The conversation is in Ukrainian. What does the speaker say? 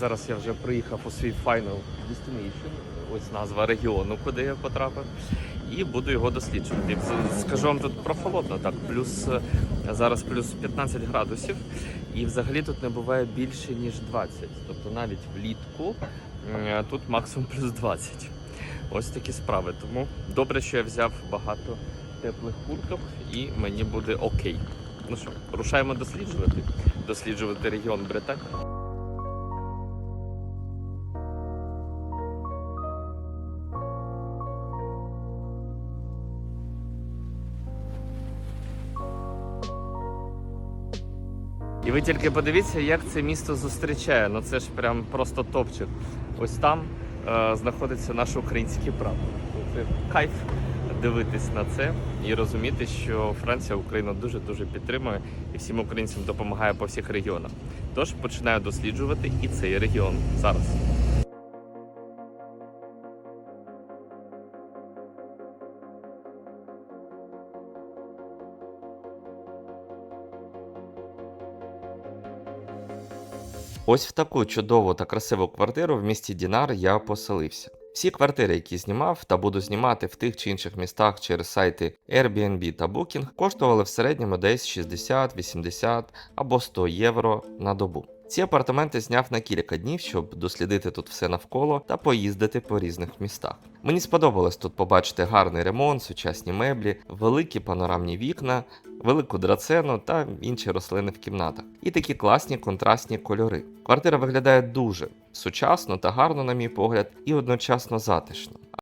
Зараз я вже приїхав у свій Final Destination, ось назва регіону, куди я потрапив, і буду його досліджувати. Скажу вам тут прохолодно, так, плюс е, зараз плюс 15 градусів, і взагалі тут не буває більше ніж 20. Тобто навіть влітку е, тут максимум плюс 20. Ось такі справи. Тому добре, що я взяв багато теплих курток, і мені буде окей. Ну що, рушаємо досліджувати, досліджувати регіон Британії. І ви тільки подивіться, як це місто зустрічає. Ну це ж прям просто топчик. Ось там е, знаходиться наш український прапор. Це кайф дивитись на це і розуміти, що Франція Україну дуже дуже підтримує і всім українцям допомагає по всіх регіонах. Тож починаю досліджувати і цей регіон зараз. Ось в таку чудову та красиву квартиру в місті Дінар я поселився. Всі квартири, які знімав та буду знімати в тих чи інших містах через сайти Airbnb та Booking, коштували в середньому десь 60, 80 або 100 євро на добу. Ці апартаменти зняв на кілька днів, щоб дослідити тут все навколо та поїздити по різних містах. Мені сподобалось тут побачити гарний ремонт, сучасні меблі, великі панорамні вікна, велику драцену та інші рослини в кімнатах. І такі класні контрастні кольори. Квартира виглядає дуже сучасно та гарно, на мій погляд, і одночасно затишно.